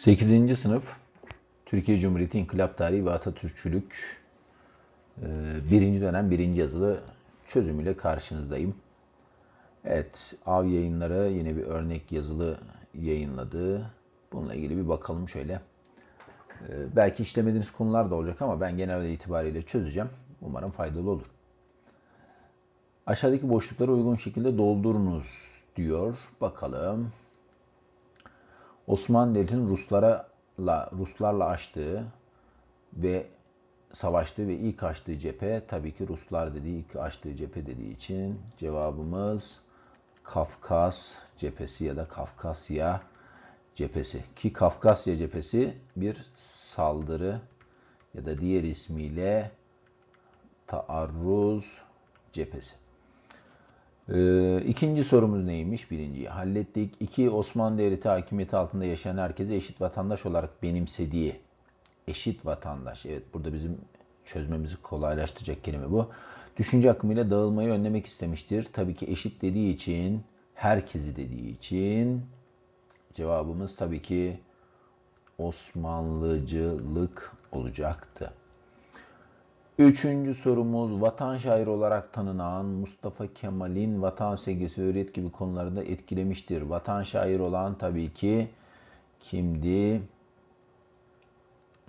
8. sınıf Türkiye Cumhuriyeti İnkılap Tarihi ve Atatürkçülük e, birinci dönem birinci yazılı çözümüyle karşınızdayım. Evet, Av yayınları yine bir örnek yazılı yayınladı. Bununla ilgili bir bakalım şöyle. E, Belki işlemediğiniz konular da olacak ama ben genel itibariyle çözeceğim. Umarım faydalı olur. Aşağıdaki boşlukları uygun şekilde doldurunuz diyor. Bakalım. Osmanlı Devleti'nin Ruslara Ruslarla açtığı ve savaştığı ve ilk açtığı cephe tabii ki Ruslar dediği ilk açtığı cephe dediği için cevabımız Kafkas cephesi ya da Kafkasya cephesi. Ki Kafkasya cephesi bir saldırı ya da diğer ismiyle taarruz cephesi. Ee, ikinci sorumuz neymiş? Birinciyi hallettik. İki, Osmanlı Devleti hakimiyeti altında yaşayan herkese eşit vatandaş olarak benimsediği. Eşit vatandaş. Evet burada bizim çözmemizi kolaylaştıracak kelime bu. Düşünce akımıyla dağılmayı önlemek istemiştir. Tabii ki eşit dediği için, herkesi dediği için cevabımız tabii ki Osmanlıcılık olacaktı. Üçüncü sorumuz vatan şairi olarak tanınan Mustafa Kemal'in vatan sevgisi, hürriyet gibi konularında etkilemiştir. Vatan şairi olan tabii ki kimdi?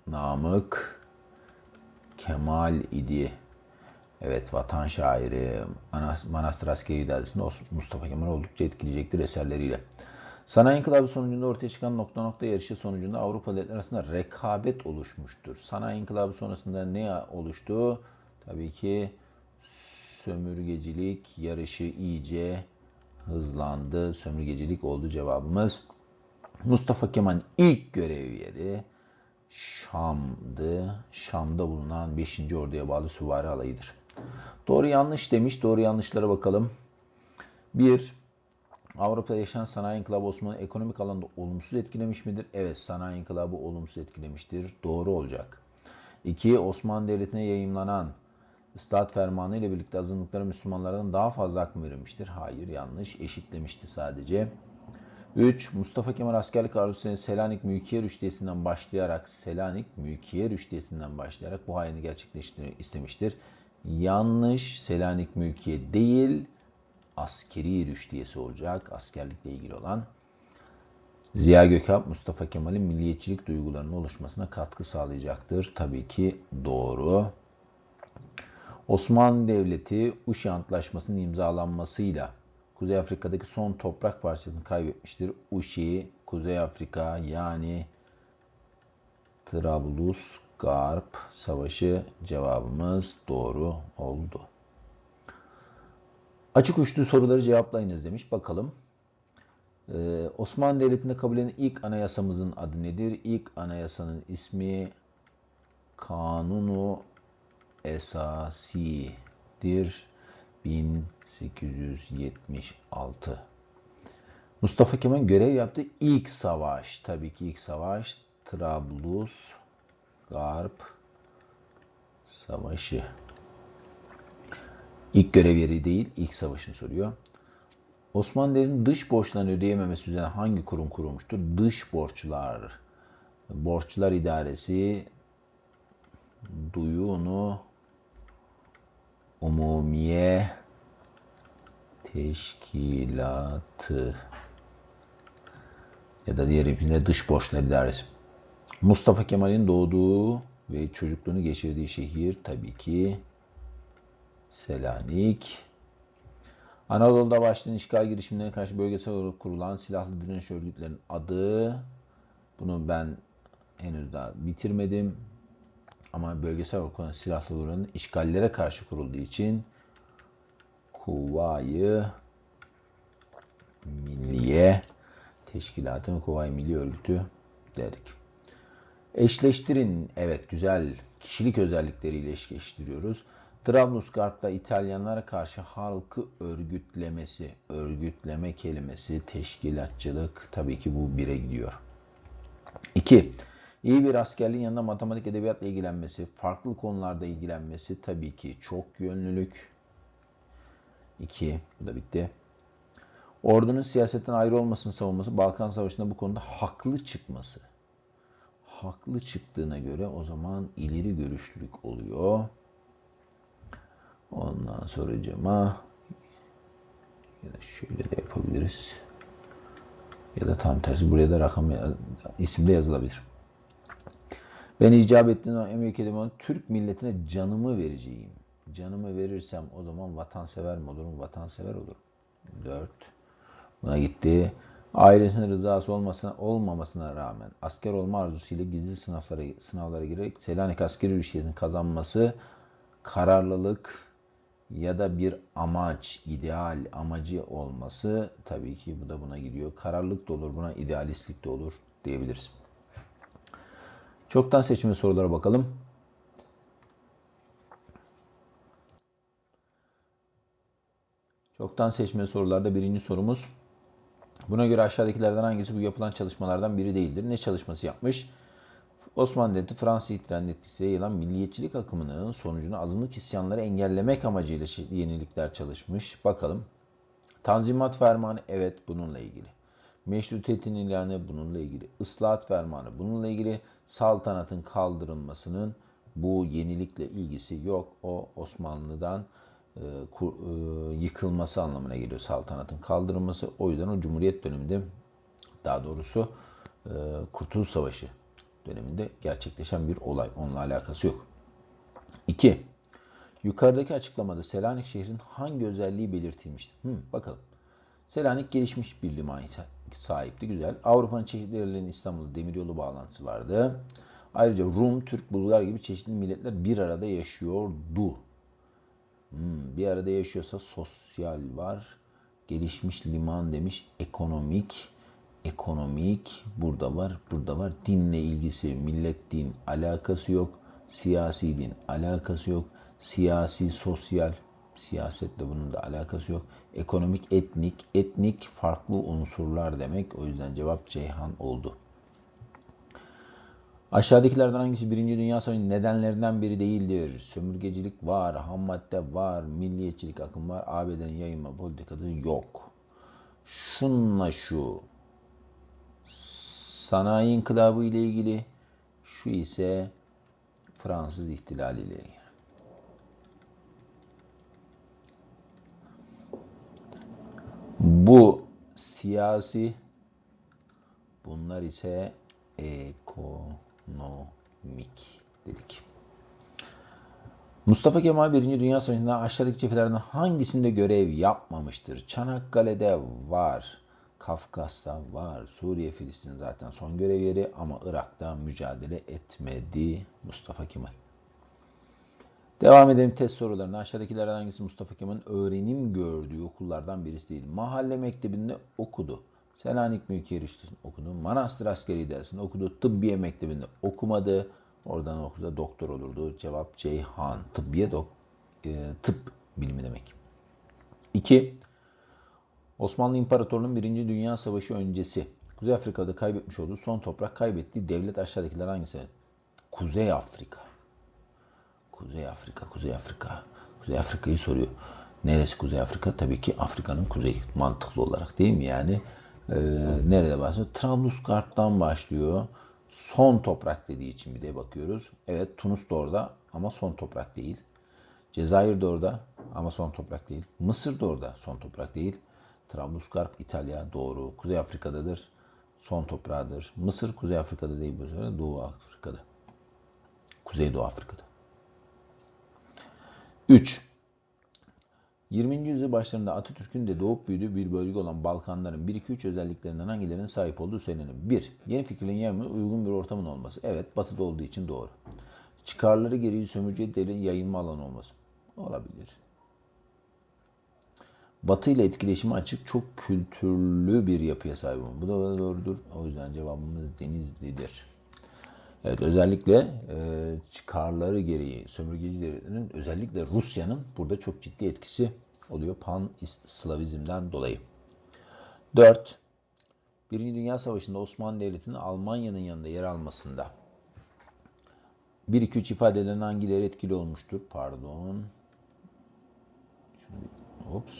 Namık Kemal idi. Evet vatan şairi Manastır Askeri İdaresi'nde Mustafa Kemal oldukça etkileyecektir eserleriyle. Sanayi İnkılabı sonucunda ortaya çıkan nokta nokta yarışı sonucunda Avrupa devletleri arasında rekabet oluşmuştur. Sanayi İnkılabı sonrasında ne oluştu? Tabii ki sömürgecilik yarışı iyice hızlandı. Sömürgecilik oldu cevabımız. Mustafa Kemal'in ilk görev yeri Şam'dı. Şam'da bulunan 5. Orduya bağlı süvari alayıdır. Doğru yanlış demiş. Doğru yanlışlara bakalım. 1. Avrupa'da yaşanan sanayi inkılabı Osmanlı ekonomik alanda olumsuz etkilemiş midir? Evet, sanayi inkılabı olumsuz etkilemiştir. Doğru olacak. 2. Osmanlı Devleti'ne yayınlanan ıslahat fermanı ile birlikte azınlıklara Müslümanlardan daha fazla hak mı verilmiştir? Hayır, yanlış. Eşitlemişti sadece. 3. Mustafa Kemal askerlik arzusu Selanik Mülkiye Rüştiyesi'nden başlayarak Selanik Mülkiye Rüştiyesi'nden başlayarak bu hayalini gerçekleştirmek istemiştir. Yanlış. Selanik Mülkiye değil askeri rüştiyesi olacak. Askerlikle ilgili olan. Ziya Gökalp Mustafa Kemal'in milliyetçilik duygularının oluşmasına katkı sağlayacaktır. Tabii ki doğru. Osmanlı Devleti Uşi Antlaşması'nın imzalanmasıyla Kuzey Afrika'daki son toprak parçasını kaybetmiştir. Uşi, Kuzey Afrika yani Trablus Garp Savaşı cevabımız doğru oldu. Açık uçlu soruları cevaplayınız demiş. Bakalım. Ee, Osmanlı Devleti'nde kabul edilen ilk anayasamızın adı nedir? İlk anayasanın ismi Kanunu Esasi'dir. 1876. Mustafa Kemal görev yaptığı ilk savaş, tabii ki ilk savaş Trablus Garp Savaşı. İlk görev yeri değil, ilk savaşını soruyor. Osmanlı Devleti'nin dış borçlarını ödeyememesi üzerine hangi kurum kurulmuştur? Dış borçlar. Borçlar İdaresi Duyunu Umumiye Teşkilatı ya da diğer ismiyle Dış Borçlar İdaresi. Mustafa Kemal'in doğduğu ve çocukluğunu geçirdiği şehir tabii ki Selanik. Anadolu'da başlayan işgal girişimlerine karşı bölgesel olarak kurulan silahlı direniş örgütlerinin adı, bunu ben henüz daha bitirmedim. Ama bölgesel olarak kurulan silahlı örgütlerin işgallere karşı kurulduğu için Kuvayi Milliye Teşkilatı Kuvayi Milli Örgütü dedik. Eşleştirin. Evet güzel kişilik özellikleriyle eşleştiriyoruz. Trablusgarp'ta İtalyanlara karşı halkı örgütlemesi, örgütleme kelimesi, teşkilatçılık tabii ki bu bire gidiyor. 2. İyi bir askerliğin yanında matematik edebiyatla ilgilenmesi, farklı konularda ilgilenmesi tabii ki çok yönlülük. 2. Bu da bitti. Ordunun siyasetten ayrı olmasını savunması, Balkan Savaşı'nda bu konuda haklı çıkması. haklı çıktığına göre o zaman ileri görüşlülük oluyor. Ondan sonra cema ya da şöyle de yapabiliriz. Ya da tam tersi buraya da rakam isimde yazılabilir. Ben icap ettiğim zaman büyük kelimem Türk milletine canımı vereceğim. Canımı verirsem o zaman vatansever mi olurum? Vatansever olurum. Dört. Buna gitti. Ailesinin rızası olmasına, olmamasına rağmen asker olma arzusuyla gizli sınavlara, sınavlara girerek Selanik askeri rüştiyetini kazanması kararlılık ya da bir amaç, ideal amacı olması tabii ki bu da buna gidiyor. Kararlılık da olur, buna idealistlik de olur diyebiliriz. Çoktan seçmeli sorulara bakalım. Çoktan seçmeli sorularda birinci sorumuz. Buna göre aşağıdakilerden hangisi bu yapılan çalışmalardan biri değildir? Ne çalışması yapmış? Osmanlı Devleti Fransız ihtilalinin etkisiyle yayılan milliyetçilik akımının sonucunu azınlık isyanları engellemek amacıyla yenilikler çalışmış. Bakalım. Tanzimat Fermanı evet bununla ilgili. Meşrutiyetin ilanı bununla ilgili. Islahat Fermanı bununla ilgili. Saltanatın kaldırılmasının bu yenilikle ilgisi yok. O Osmanlı'dan e, kur, e, yıkılması anlamına geliyor saltanatın kaldırılması. O yüzden o Cumhuriyet döneminde daha doğrusu e, Kurtuluş Savaşı döneminde gerçekleşen bir olay. Onunla alakası yok. 2. Yukarıdaki açıklamada Selanik şehrin hangi özelliği belirtilmiştir? Hmm, bakalım. Selanik gelişmiş bir liman sahipti. Güzel. Avrupa'nın çeşitli yerlerinin İstanbul'da demiryolu bağlantısı vardı. Ayrıca Rum, Türk, Bulgar gibi çeşitli milletler bir arada yaşıyordu. Hmm, bir arada yaşıyorsa sosyal var. Gelişmiş liman demiş. Ekonomik. Ekonomik. Burada var. Burada var. Dinle ilgisi. Millet din alakası yok. Siyasi din alakası yok. Siyasi, sosyal. Siyasetle bunun da alakası yok. Ekonomik, etnik. Etnik farklı unsurlar demek. O yüzden cevap Ceyhan oldu. Aşağıdakilerden hangisi Birinci Dünya Savaşı'nın nedenlerinden biri değildir? Sömürgecilik var, ham madde var, milliyetçilik akım var, ABD'nin yayınma politikası yok. Şunla şu, sanayi inkılabı ile ilgili, şu ise Fransız ihtilali ile ilgili. Bu siyasi, bunlar ise ekonomik dedik. Mustafa Kemal 1. Dünya Savaşı'nda aşağıdaki cephelerden hangisinde görev yapmamıştır? Çanakkale'de var, Kafkas'ta var, Suriye, Filistin zaten son görev yeri ama Irak'ta mücadele etmedi Mustafa Kemal. Devam edelim test sorularına. Aşağıdakilerden hangisi Mustafa Kemal'in öğrenim gördüğü okullardan birisi değil? Mahalle mektebinde okudu. Selanik Mülkiye Rüştüsü'nü okudu. Manastır Askeri Dersi'ni okudu. Tıbbiye Mektebi'nde okumadı. Oradan okusa doktor olurdu. Cevap Ceyhan. Tıbbiye dok e, tıp bilimi demek. 2. Osmanlı İmparatorluğu'nun 1. Dünya Savaşı öncesi Kuzey Afrika'da kaybetmiş olduğu son toprak kaybettiği devlet aşağıdakiler hangisi? Kuzey Afrika. Kuzey Afrika, Kuzey Afrika. Kuzey Afrika'yı soruyor. Neresi Kuzey Afrika? Tabii ki Afrika'nın kuzeyi. Mantıklı olarak değil mi? Yani e, nerede bahsediyor? Trablusgarp'tan başlıyor. Son toprak dediği için bir de bakıyoruz. Evet Tunus da orada ama son toprak değil. Cezayir de orada ama son toprak değil. Mısır da orada son toprak değil. Trablusgarp İtalya doğru. Kuzey Afrika'dadır. Son toprağıdır. Mısır Kuzey Afrika'da değil bu sefer Doğu Afrika'da. Kuzey Doğu Afrika'da. 3. 20. yüzyıl başlarında Atatürk'ün de doğup büyüdüğü bir bölge olan Balkanların 1-2-3 özelliklerinden hangilerinin sahip olduğu söylenir. 1. Yeni fikirlerin yerine uygun bir ortamın olması. Evet, batıda olduğu için doğru. Çıkarları gereği sömürge değerin yayılma alanı olması. Olabilir. Batı ile etkileşime açık, çok kültürlü bir yapıya sahip olmalı. Bu da doğrudur. O yüzden cevabımız Denizli'dir. Evet özellikle e, çıkarları gereği sömürgecilerin özellikle Rusya'nın burada çok ciddi etkisi oluyor pan-Slavizmden dolayı. 4. Birinci Dünya Savaşı'nda Osmanlı Devleti'nin Almanya'nın yanında yer almasında 1-2-3 ifadelerin hangileri etkili olmuştur? Pardon. Şunu, ops.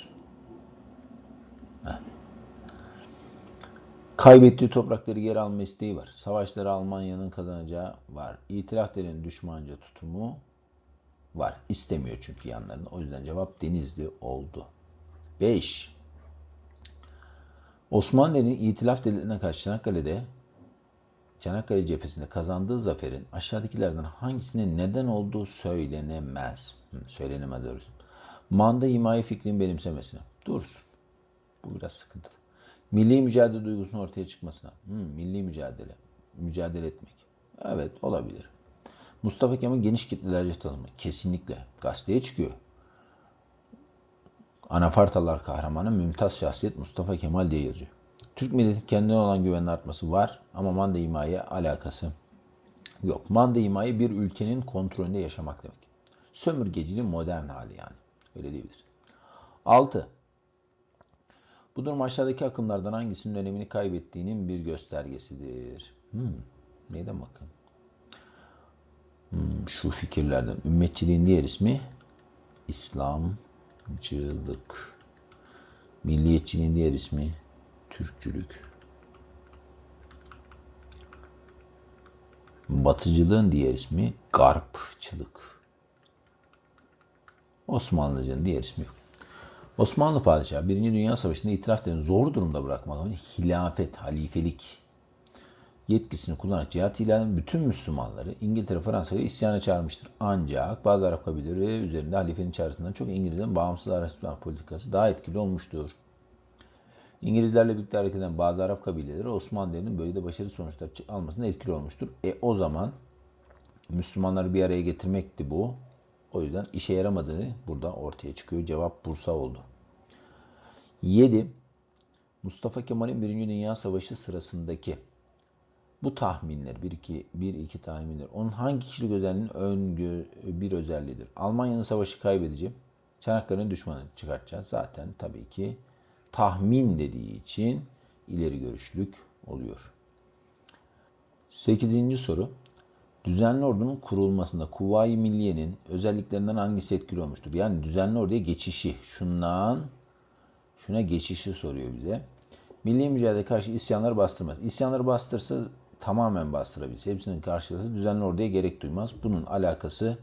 Kaybettiği toprakları geri alma isteği var. Savaşları Almanya'nın kazanacağı var. İtilaf denen düşmanca tutumu var. İstemiyor çünkü yanlarında. O yüzden cevap Denizli oldu. 5. Osmanlı'nın İtilaf devletine karşı Çanakkale'de Çanakkale cephesinde kazandığı zaferin aşağıdakilerden hangisine neden olduğu söylenemez. Hı, söylenemez diyoruz. Manda himaye fikrinin benimsemesine. Dursun. Bu biraz sıkıntılı. Milli mücadele duygusunun ortaya çıkmasına. Hı, milli mücadele. Mücadele etmek. Evet olabilir. Mustafa Kemal geniş kitlelerce tanımı. Kesinlikle. Gazeteye çıkıyor. Anafartalar kahramanı mümtaz şahsiyet Mustafa Kemal diye yazıyor. Türk milletinin kendine olan güvenin artması var ama manda himaye alakası yok. Manda himaye bir ülkenin kontrolünde yaşamak demek. Sömürgeciliğin modern hali yani. Öyle diyebiliriz. 6. Bu durum aşağıdaki akımlardan hangisinin önemini kaybettiğinin bir göstergesidir. Hmm, neyden bakın? Hmm, şu fikirlerden. Ümmetçiliğin diğer ismi İslamcılık. Milliyetçiliğin diğer ismi Türkçülük. Batıcılığın diğer ismi Garpçılık. Osmanlıcının diğer ismi. Osmanlı padişahı 1. Dünya Savaşı'nda itiraf eden zor durumda bırakmak için hilafet, halifelik yetkisini kullanarak cihat ilanı bütün Müslümanları İngiltere, Fransa'ya isyana çağırmıştır. Ancak bazı Arap kabileleri üzerinde halifenin çağrısından çok İngilizlerin bağımsız araştırma politikası daha etkili olmuştur. İngilizlerle birlikte hareket eden bazı Arap kabileleri Osmanlı'nın bölgede başarılı sonuçlar almasında etkili olmuştur. E o zaman Müslümanları bir araya getirmekti bu. O yüzden işe yaramadığı burada ortaya çıkıyor. Cevap Bursa oldu. 7. Mustafa Kemal'in 1. Dünya Savaşı sırasındaki bu tahminler, bir iki, bir iki tahminler, onun hangi kişilik özelliğinin ön bir özelliğidir? Almanya'nın savaşı kaybedici, Çanakkale'nin düşmanı çıkartacağız. Zaten tabii ki tahmin dediği için ileri görüşlük oluyor. Sekizinci soru. Düzenli ordunun kurulmasında Kuvayi Milliye'nin özelliklerinden hangisi etkili olmuştur? Yani düzenli orduya geçişi, şundan şuna geçişi soruyor bize. Milli mücadele karşı isyanları bastırmaz. İsyanları bastırsa tamamen bastırabilse, hepsinin karşılası düzenli orduya gerek duymaz. Bunun alakası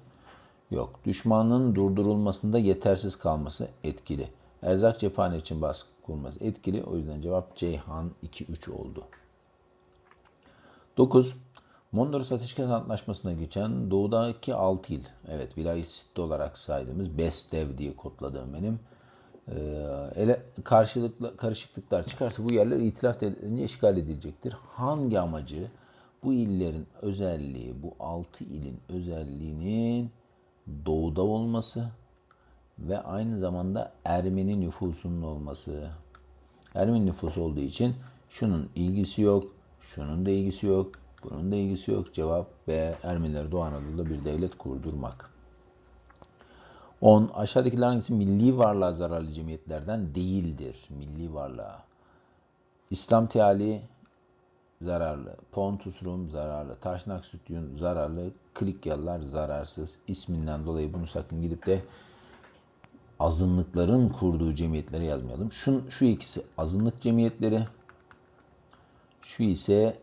yok. Düşmanın durdurulmasında yetersiz kalması etkili. Erzak cephane için baskı kurması etkili. O yüzden cevap Ceyhan 2-3 oldu. 9. Mondros Ateşkes Antlaşması'na geçen doğudaki 6 il, evet vilayet olarak saydığımız Bestev diye kodladığım benim, ee, ele karşılıklı karışıklıklar çıkarsa bu yerler itilaf devletlerine işgal edilecektir. Hangi amacı? Bu illerin özelliği, bu 6 ilin özelliğinin doğuda olması ve aynı zamanda Ermeni nüfusunun olması. Ermeni nüfusu olduğu için şunun ilgisi yok, şunun da ilgisi yok, bunun da ilgisi yok. Cevap B. Ermeniler Doğu Anadolu'da bir devlet kurdurmak. 10. Aşağıdakiler hangisi milli varlığa zararlı cemiyetlerden değildir? Milli varlığa. İslam teali zararlı. Pontus Rum zararlı. Taşnak Sütyun zararlı. Klikyalılar zararsız. İsminden dolayı bunu sakın gidip de azınlıkların kurduğu cemiyetlere yazmayalım. Şu, şu ikisi azınlık cemiyetleri. Şu ise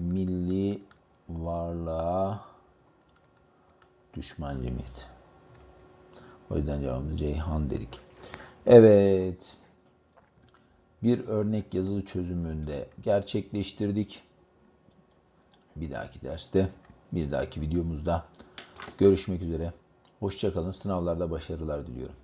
milli varlığa düşman cemiyet. O yüzden cevabımız Ceyhan dedik. Evet. Bir örnek yazılı çözümünde gerçekleştirdik. Bir dahaki derste, bir dahaki videomuzda görüşmek üzere. Hoşçakalın. Sınavlarda başarılar diliyorum.